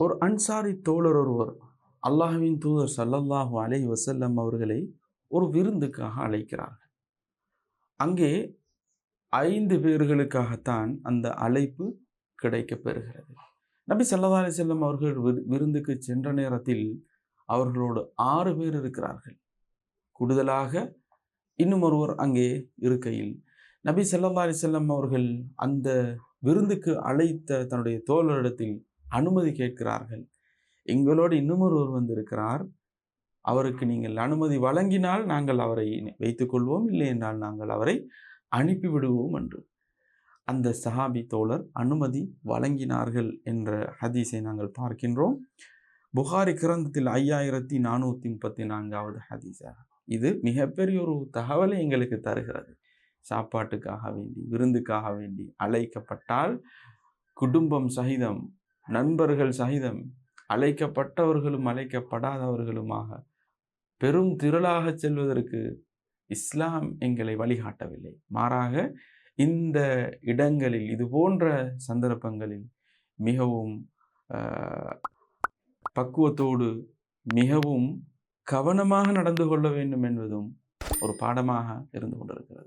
ஒரு அன்சாரி தோழர் ஒருவர் அல்லாஹுவின் தூதர் சல்லல்லாஹு அலை வசல்லம் அவர்களை ஒரு விருந்துக்காக அழைக்கிறார்கள். அங்கே ஐந்து பேர்களுக்காகத்தான் அந்த அழைப்பு கிடைக்கப்பெறுகிறது. நபி சல்லா அலி செல்லம் அவர்கள் விருந்துக்கு சென்ற நேரத்தில் அவர்களோடு ஆறு பேர் இருக்கிறார்கள். கூடுதலாக இன்னும் ஒருவர் அங்கே இருக்கையில். நபி சல்லா அலி செல்லம் அவர்கள் அந்த விருந்துக்கு அழைத்த தன்னுடைய தோழரிடத்தில் அனுமதி கேட்கிறார்கள். எங்களோடு இன்னும் ஒருவர் வந்திருக்கிறார் அவருக்கு நீங்கள் அனுமதி வழங்கினால் நாங்கள் அவரை வைத்துக்கொள்வோம். இல்லை என்றால் நாங்கள் அவரை அனுப்பிவிடுவோம் என்று. அந்த சஹாபி தோழர் அனுமதி வழங்கினார்கள் என்ற ஹதீஸை நாங்கள் பார்க்கின்றோம். புகாரி கிரந்தத்தில் ஐயாயிரத்தி நானூற்றி முப்பத்தி நான்காவது ஹதீஸாக இது மிகப்பெரிய ஒரு தகவலை எங்களுக்கு தருகிறது. சாப்பாட்டுக்காக வேண்டி விருந்துக்காக வேண்டி அழைக்கப்பட்டால் குடும்பம் சகிதம் நண்பர்கள் சகிதம் அழைக்கப்பட்டவர்களும் அழைக்கப்படாதவர்களுமாக பெரும் திரளாக செல்வதற்கு இஸ்லாம் எங்களை வழிகாட்டவில்லை. மாறாக இந்த இடங்களில் இது போன்ற சந்தர்ப்பங்களில் மிகவும் பக்குவத்தோடு மிகவும் கவனமாக நடந்து கொள்ள வேண்டும் என்பதும் ஒரு பாடமாக இருந்து கொண்டிருக்கிறது.